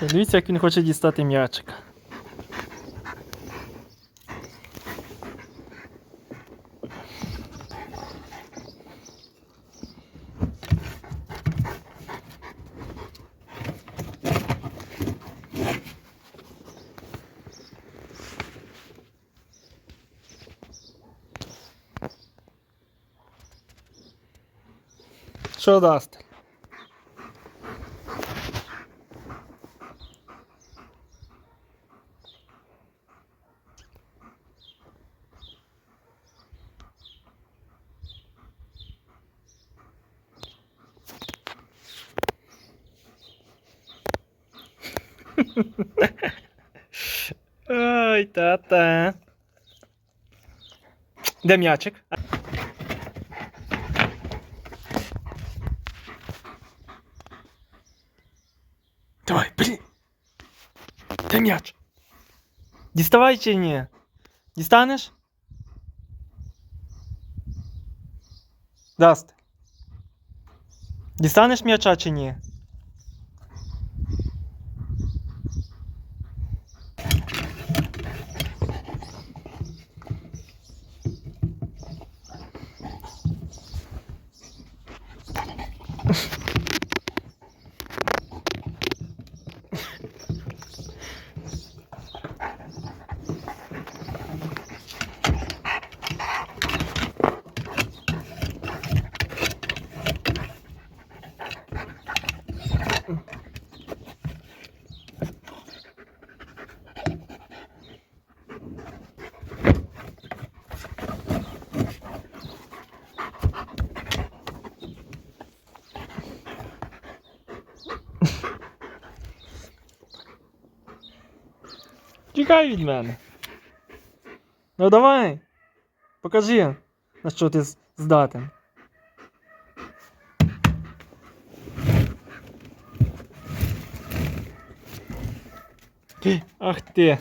Дивіться, як він хоче дістати м'ячика. Що дасть? Ой, та-та. Де м'ячик? Давай, блін. Де м'яч? Діставай чи ні? Дістанеш? Даст. Дістанеш м'яча чи ні? Тікай від мене. Ну давай. Покажи, на що ти здатен. Ах ти.